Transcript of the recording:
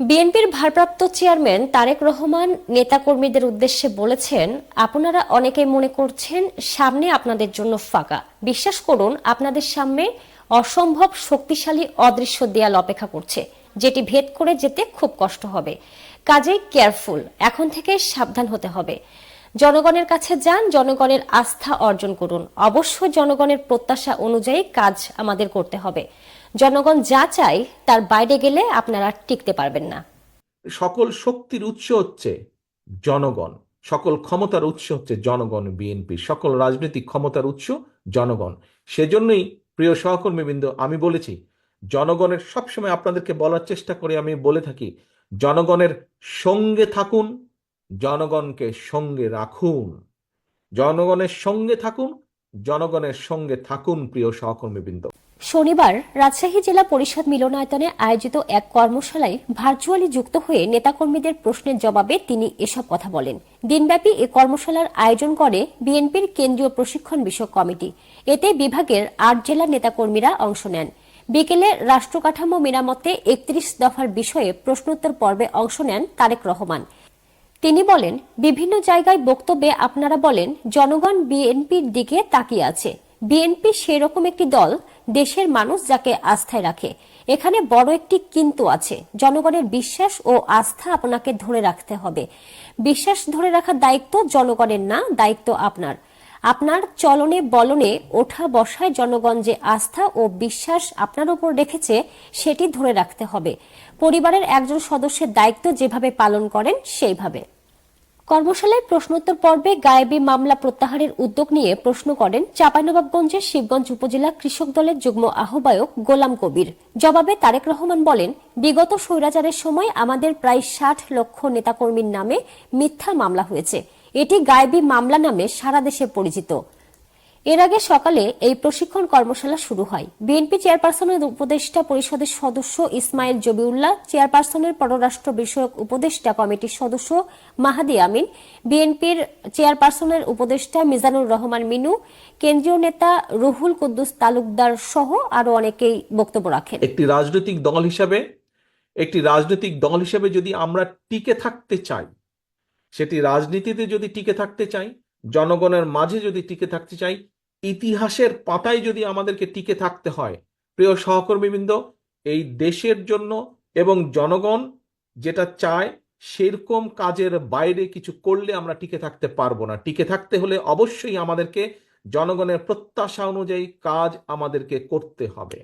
বিএনপির ভারপ্রাপ্ত চেয়ারম্যান তারেক রহমান নেতাকর্মীদের উদ্দেশ্যে বলেছেন, আপনারা অনেকে মনে করছেন সামনে আপনাদের জন্য ফাঁকা। বিশ্বাস করুন, আপনাদের সামনে অসম্ভব শক্তিশালী অদৃশ্য দেয়াল অপেক্ষা করছে, যেটি ভেদ করে যেতে খুব কষ্ট হবে। কাজেই কেয়ারফুল, এখন থেকে সাবধান হতে হবে। জনগণের কাছে যান, জনগণের আস্থা অর্জন করুন। অবশ্যই জনগণের প্রত্যাশা অনুযায়ী কাজ আমাদের করতে হবে। জনগণ যা চায়, তার বাইরে গেলে আপনারা টিকতে পারবেন না। সকল শক্তির উৎস হচ্ছে জনগণ। সকল ক্ষমতার উৎস হচ্ছে জনগণ, বিএনপি। সকল রাজনৈতিক ক্ষমতার উৎস জনগণ। সেজন্যই, প্রিয় সহকর্মীবৃন্দ, আমি বলেছি, জনগণের সবসময় আপনাদেরকে বলার চেষ্টা করে আমি বলে থাকি, জনগণের সঙ্গে থাকুন জনগণকে সঙ্গে রাখুন। জনগণের সঙ্গে থাকুন, জনগণের সঙ্গে থাকুন প্রিয় সহকর্মীবৃন্দ। শনিবার রাজশাহী জেলা পরিষদ মিলনায়তনে আয়োজিত এক কর্মশালায় ভার্চুয়ালি যুক্ত হয়ে নেতাকর্মীদের প্রশ্নের জবাবে তিনি এসব কথা বলেন। দিনব্যাপী এ কর্মশালার আয়োজন করে বিএনপির কেন্দ্রীয় প্রশিক্ষণ বিষয়ক কমিটি। এতে বিভাগের আট জেলার নেতাকর্মীরা অংশ নেন। বিকেলে রাষ্ট্রকাঠামো মেরামতে একত্রিশ দফার বিষয়ে প্রশ্নোত্তর পর্বে অংশ নেন তারেক রহমান। তিনি বলেন, বিভিন্ন জায়গায় বক্তব্যে আপনারা বলেন, জনগণ বিএনপির দিকে তাকিয়ে আছে। বিএনপি সেরকম একটি দল দেশের মানুষ যাকে আস্থায় রাখে। এখানে বড় একটি কিন্তু আছে। জনগণের বিশ্বাস ও আস্থা আপনাকে ধরে রাখতে হবে। বিশ্বাস ধরে রাখার দায়িত্ব জনগণের না, দায়িত্ব আপনার। আপনার চলনে বলনে ওঠা বসায় জনগণ যে আস্থা ও বিশ্বাস আপনার উপর রেখেছে, সেটি ধরে রাখতে হবে। পরিবারের একজন সদস্যের দায়িত্ব যেভাবে পালন করেন, সেইভাবে। কর্মশালায় প্রশ্নোত্তর পর্বে গায়েবী মামলা প্রত্যাহারের উদ্যোগ নিয়ে প্রশ্ন করেন চাঁপাইনবাবগঞ্জের শিবগঞ্জ উপজেলা কৃষক দলের যুগ্ম আহ্বায়ক গোলাম কবির। জবাবে তারেক রহমান বলেন, বিগত স্বৈরাচারের সময় আমাদের প্রায় ষাট লক্ষ নেতাকর্মীর নামে মিথ্যা মামলা হয়েছে। এটি গায়েবী মামলা নামে সারা দেশে পরিচিত। এর আগে সকালে এই প্রশিক্ষণ কর্মশালা শুরু হয়। বিএনপি চেয়ারপারসনের উপদেষ্টা পরিষদের সদস্য ইসমাইল জবিউল্লাহ, চেয়ারপারসনের পররাষ্ট্র বিষয়ক উপদেষ্টা কমিটির সদস্য মাহাদি আমিন, বিএনপির চেয়ারপারসনের উপদেষ্টা মিজানুর রহমান মিনু, কেন্দ্রীয় নেতা রুহুল কুদ্দুস তালুকদার সহ আরও অনেকেই বক্তব্য রাখেন। একটি রাজনৈতিক দল হিসাবে, একটি রাজনৈতিক দল হিসেবে যদি আমরা টিকে থাকতে চাই, সেটি রাজনীতিতে যদি টিকে থাকতে চাই, জনগণের মাঝে যদি টিকে থাকতে চাই ইতিহাসের পাতায় যদি আমাদেরকে টিকে থাকতে হয়, প্রিয় সহকর্মীবৃন্দ, এই দেশের জন্য এবং জনগণ যেটা চায়, সেরকম কাজের বাইরে কিছু করলে আমরা টিকে থাকতে পারব না। টিকে থাকতে হলে অবশ্যই আমাদেরকে জনগণের প্রত্যাশা অনুযায়ী কাজ আমাদেরকে করতে হবে।